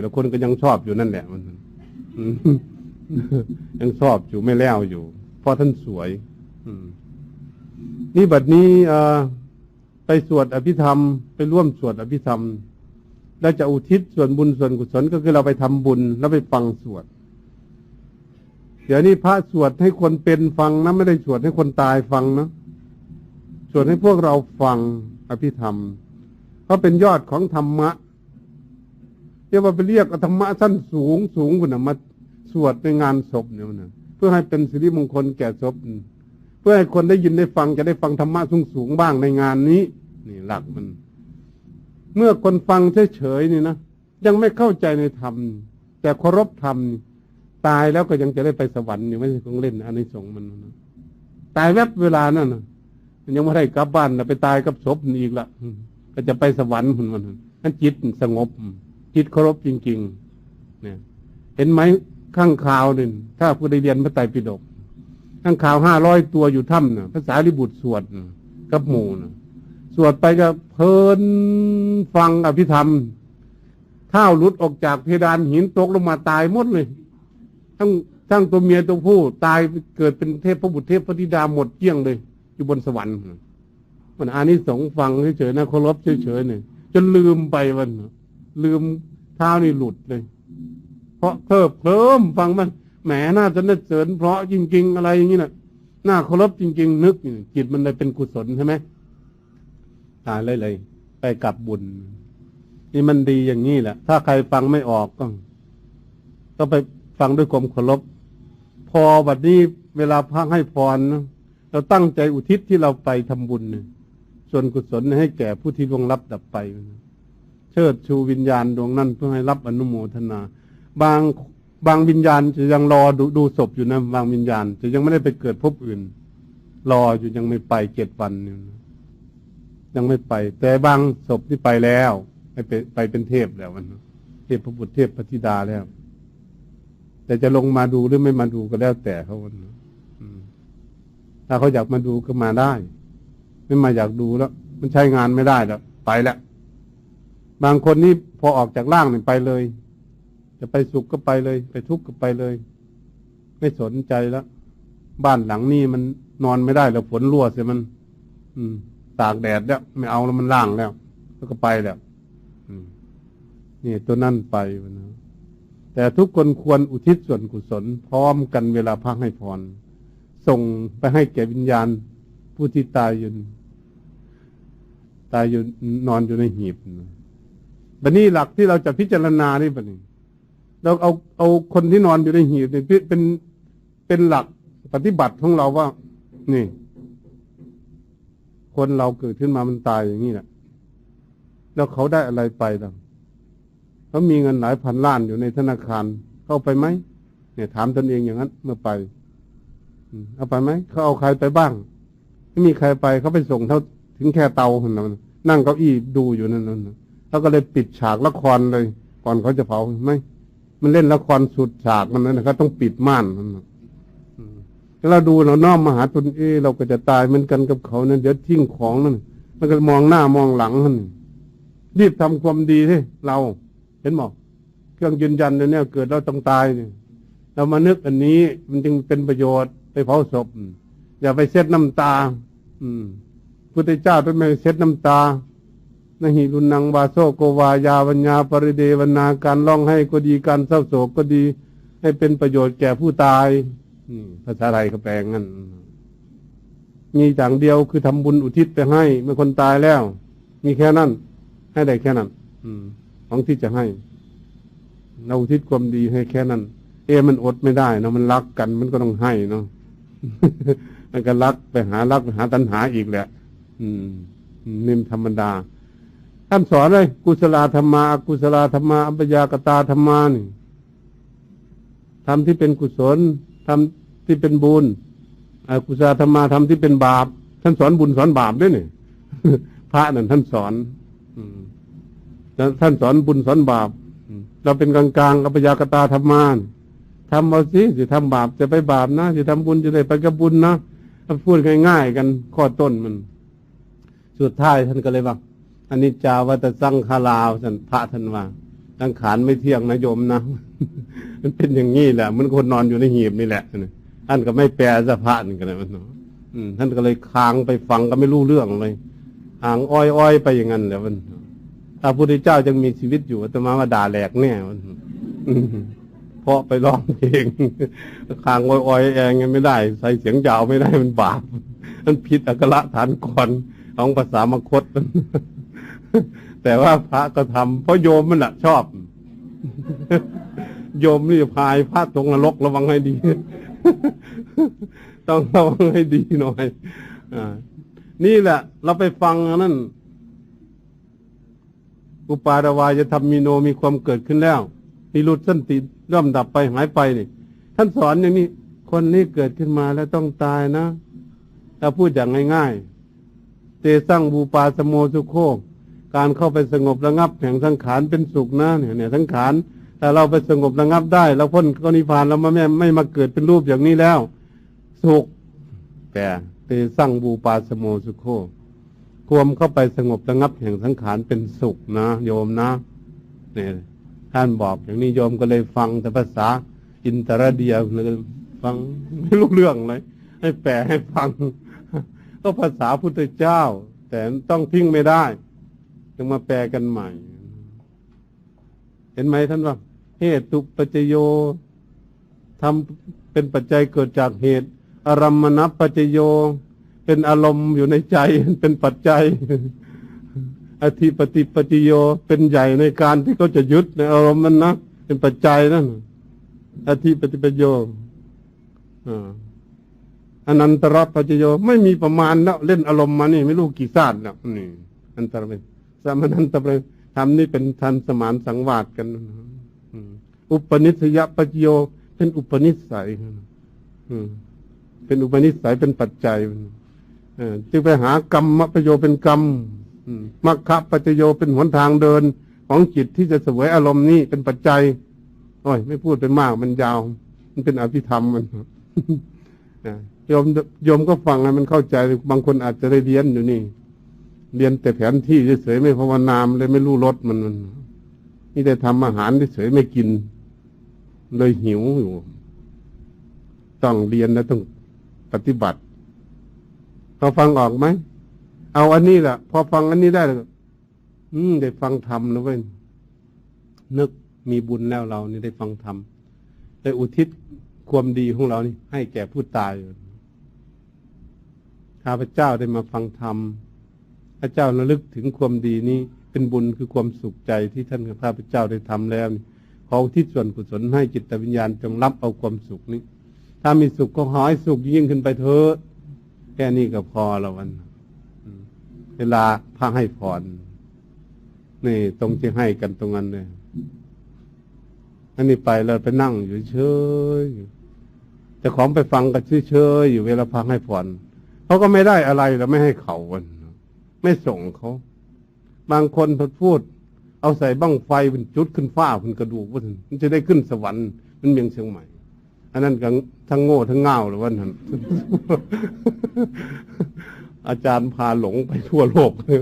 แล้วคนก็ยังชอบอยู่นั่นแหละมันยังชอบอยู่ไม่แล้วอยู่ เพราะท่านสวย อืม นี่บัดนี้อไปสวดอภิธรรม ไปร่วมสวดอภิธรรม แล้วจะอุทิศส่วนบุญส่วนกุศลก็คือเราไปทำบุญ แล้วไปฟังสวด เดี๋ยวนี้พระสวดให้คนเป็นฟังนะไม่ได้สวดให้คนตายฟังนะสวดให้พวกเราฟังอภิธรรมเพราะเป็นยอดของธรรมะ เรียกว่าไปเรียกธรรมะสั้นสูงสูงกว่านะมาสวดในงานศพเนี่ยนะเพื่อให้เป็นสิริมงคลแก่ศพเพื่อให้คนได้ยินได้ฟังจะได้ฟังธรรมะสูงสูงบ้างในงานนี้ นี่หลักมัน เมื่อคนฟังเฉยๆนี่นะยังไม่เข้าใจในธรรม แต่เคารพธรรมตายแล้วก็ยังจะได้ไปสวรรค์อยู่ไม่ใช่ของเล่นอันนี้สงมันนะตายแวบเวลานั่นนะยังไม่ได้กลับบ้านนะไปตายกับศพนี่อีกละก็จะไปสวรรค์มันมันนั่นจิตสงบ จิตเคารพจริง ๆ เนี่ย เห็นไหมข้างข่าวหนี่งถ้าผู้ได้เรียนพระไตรปิฎกข้างข่าวห้าร้อยตัวอยู่ถ้ำน่ะภาษาลิบุตรสวดกับหมู่น่ะสวดไปก็เพลินฟังอภิธรรมเท้าหลุดออกจากเพดานหินตกลงมาตายหมดเลย ทั้งทั้งตัวเมียตัวผู้ตายเกิดเป็นเทพพระบุตรเทพพระธิดาหมดเกลี้ยงเลย อยู่บนสวรรค์มันอานิสงส์ฟังเฉยๆนะเคารพเฉยๆเนี่ยจนลืมไปวัน ลืมเท้านี่หลุดเลย เพราะเพิ่มเพิ่มฟังมันแหมน่าจะน่าเสริญเพราะจริง ๆ อะไรอย่างนี้น่ะน่าเคารพจริง ๆ นึกจิตมันเลยเป็นกุศลใช่ไหมตายเลยเลยไปกับบุญ นี่มันดีอย่างนี้แหละ ถ้าใครฟังไม่ออกก็ก็ไปฟังด้วยความเคารพพอบัดนี้เวลาพระให้พรเราตั้งใจอุทิศที่เราไปทำบุญเนี่ยส่วนกุศลให้แก่ผู้ที่ล่วงลับดับไปนะ เชิดชูวิญญาณดวงนั้นเพื่อให้รับอนุโมทนา บางบางวิญญาณจะยังรอดูดูศพอยู่นะบางวิญญาณ จะยังไม่ได้ไปเกิดภพอื่น รออยู่ยังไม่ไปเจ็ดวันยังไม่ไป แต่บางศพที่ไปแล้วไปไปเป็นเทพแล้วมันเทพพระบุตรเทพพระธิดาแล้ว แต่จะลงมาดูหรือไม่มาดูก็แล้วแต่เขาวันถ้าเขาอยากมาดูก็มาได้ ไม่มาอยากดูแล้ว มันใช้งานไม่ได้แล้วไปแล้ว บางคนนี่พอออกจากร่างนี่ไปเลย จะไปสุขก็ไปเลย ไปทุกข์ก็ไปเลย ไม่สนใจแล้ว บ้านหลังนี้มันนอนไม่ได้แล้วฝนรั่วเสียมัน อืม ตากแดดแล้วไม่เอาแล้วมันล่างแล้วแล้วก็ไปแล้วนี่ตัวนั่นไปนะแต่ทุกคนควรอุทิศส่วนกุศล พร้อมกันเวลาพักให้พร ส่งไปให้แก่วิญญาณ ผู้ที่ตายอยู่ตายอยู่นอนอยู่ในหีบนะ บันนี้หลักที่เราจะพิจารณานี่บันนี้ เราเอาเอาคนที่นอนอยู่ในหีบเนี่ยเป็นเป็นหลักปฏิบัติของเราว่า นี่ คนเราเกิดขึ้นมามันตายอย่างนี้แหละแล้วเขาได้อะไรไปล่ะเขามีเงินหลายพันล้านอยู่ในธนาคาร เข้าไปไหมเนี่ย ถามตนเองอย่างนั้น เมื่อไปเอาไปไหมเขาเอาใครไปบ้าง ไม่มีใครไปเขาไปส่งเท่าถึงแค่เตาคนนั้นนั่งเก้าอี้ดูอยู่นั่นนั่น แล้วก็เลยปิดฉากละครเลย ก่อนเขาจะเผาไหมมันเล่นละครสุดฉากมันนั่นะเขาต้องปิดม่านนั่นถ้าเราดูเราน้อมมาหาตนเอเราก็จะตายเหมือนกันกับเขานั่นเดี๋ยวทิ้งของนั่นมันก็มองหน้ามองหลังนั่นรีบทำความดีที่เรา เห็นหมอเครื่องยืนยันเนี่ยเกิดเราต้องตายเนี่ยเรามานึกอันนี้มันจึงเป็นประโยชน์ไปเผาศพอย่าไปเช็ดน้ำตา อืมพุทธเจ้าเป็นไม่เช็ดน้ำตา นหิรุนังวาโซโกวายาวัญญาปริเดวนาการร้องให้ก็ดีการเศร้าโศกก็ดี ให้เป็นประโยชน์แก่ผู้ตายภาษาไทยก็แปลงงั้นมีอย่างเดียวคือทำบุญอุทิศไปให้เมื่อคนตายแล้ว มีแค่นั้น ให้ได้แค่นั้น อืม ของที่จะให้เราอุทิศความดีให้แค่นั้น เอ มันอดไม่ได้นะมันรักกันมันก็ต้องให้เนาะมันก็รักไปหารักไปหาตัณหาอีกแหละ อืมนิ่มธรรมดา ท่านสอนเลยกุศลธรรมากุศลธรรมาอัปยากตาธรรมานี่ทำที่เป็นกุศลทำที่เป็นบุญกุศลธรรมาทำที่เป็นบาป ท่านสอนบุญสอนบาปด้วยนี่พระนั่นท่านสอนท่านสอนบุญสอนบาป เราเป็นกลางกลางอปยากตาธรรมานทำเอาสิจะทำบาปจะไปบาปนะจะทำบุญจะได้ไปกับบุญนะพูดง่ายๆกันข้อต้นมัน สุดท้ายท่านก็เลยว่า อันนี้จาวัตสังคาลาวท่านพระท่านว่าสังขารไม่เที่ยงนะโยมนะ มันเป็นอย่างนี้แหละ มันคนนอนอยู่ในหีบนี่แหละท่านก็ไม่แปลสภาพกันเลยมันเนาะท่านก็เลยค้างไปฟังก็ไม่รู้เรื่องเลยห่างอ้อยอ้อยๆไปอย่างนั้นแหละมันถ้าพระพุทธเจ้ายังมีชีวิตอยู่อาตมาว่าด่าแหลกแน่มันเพราะไปร้องเพลงค้างอ้อยอ้อยๆแองไม่ได้ ใส่เสียงยาวไม่ได้มันบาปมันผิดอักระฐานก่อนของภาษามคต แต่ว่าพระก็ทำเพราะโยมมันแหละชอบ โยมนี่พายพระตรงนรกระวังให้ดี ต้องระวังให้ดีหน่อยอนี่แหละ เราไปฟังนั่นอุปาดวายจะทำมีโนมีความเกิดขึ้นแล้วนิรุตสันติเริ่มดับไปหายไปนี่ท่านสอนอย่างนี้ คนนี้เกิดขึ้นมาแล้วต้องตายนะถ้าพูดอย่างง่ายๆเตสั่งบูปาสโมสุโค การเข้าไปสงบระงับแห่งสังขารเป็นสุขนะเนี่ยเนี่ยสังขารแต่เราไปสงบระงับได้เราพ้นก็นิพพานเราไม่ไม่ไม่มาเกิดเป็นรูปอย่างนี้แล้ว สุขแต่เตสั่งบูปาสโมสุโคความเข้าไปสงบระงับแห่งสังขารเป็นสุขนะ โยมนะเนี่ยท่านบอกอย่างนี้โยมก็เลยฟังแต่ภาษาอินเตอร์เดียเลยฟังไม่รู้เรื่องเลย ให้แปลให้ฟัง ก็ภาษาพุทธเจ้า แต่ต้องทิ้งไม่ได้ ต้องมาแปลกันใหม่ เห็นไหมท่านว่า เหตุตุปัจจโยทำเป็นปัจจัยเกิดจากเหตุ อารมณปัจจโย เป็นอารมณ์อยู่ในใจ เป็นปัจจัย อธิปฏิปฏิโย เป็นใหญ่ในการที่เขาจะยึดในอารมณ์นั้นนะ เป็นปัจจัยนั่นอธิปฏิปฏิโยอ่าอนันตรปัจจโย ไม่มีประมาณแล้วเล่นอารมณ์มานี่ ไม่รู้กี่ศาสตร์แล้วนี่ อันตรเป็น สามันันตรเป็นทำนี่เป็นทันสมานสังวาสกันอุปนิสยปัจโยเป็นอุปนิสัยเป็นอุปนิสัยเป็นปัจจัยจึงไปหากรรมประโยชน์เป็นกรรมมรรคปัจโยเป็นหนทางเดิน ของจิตที่จะเสวยอารมณ์นี้เป็นปัจจัย โอ้ย ไม่พูดไปมากมันยาว มันเป็นอภิธรรมมันโยมโยมก็ฟังให้มันเข้าใจบางคนอาจจะได้เรียนอยู่นี่ เรียนแต่แผนที่เฉยๆไม่ภาวนามเลยไม่รู้รสมันมันนี่ได้ทำอาหารเฉยๆไม่กิน เลยหิวอยู่ ต้องเรียนแล้วต้องปฏิบัติพอฟังออกไหมเอาอันนี้แหละพอฟังอันนี้ได้แล้วอืมได้ฟังธรรมนะเว้ยนึกมีบุญแล้วเรานี่ได้ฟังธรรมได้อุทิศความดีของเรานี่ ให้แก่ผู้ตายข้าพเจ้าได้มาฟังธรรม พระเจ้าระลึกถึงความดีนี้ เป็นบุญคือความสุขใจที่ท่านข้าพเจ้าได้ทำแล้วขอทิศส่วนกุศลให้จิตวิญญาณจงรับเอาความสุขนี้ ถ้ามีสุขก็ขอให้สุขยิ่งขึ้นไปเถอะแค่นี้ก็พอแล้ววันเวลาพระให้พรนี่ตรงที่ให้กันตรงนั้นเลยอันนี้ไปเราไปนั่งอยู่เฉยแต่ของไปฟังกันเฉยๆอยู่เวลาพังให้ผ่อนเขาก็ไม่ได้อะไรแล้วไม่ให้เขาวัน ไม่ส่งเขา บางคนพอพูด เอาใส่บั้งไฟเป็นจุดขึ้นฟ้าเป็นกระดูกว่ามันจะได้ขึ้นสวรรค์มันเมียงเชียงใหม่ อันนั้นก็ทั้งโง่ทั้งเง่าเลยวันนั้นอาจารย์พาหลงไปทั่วโลกเลย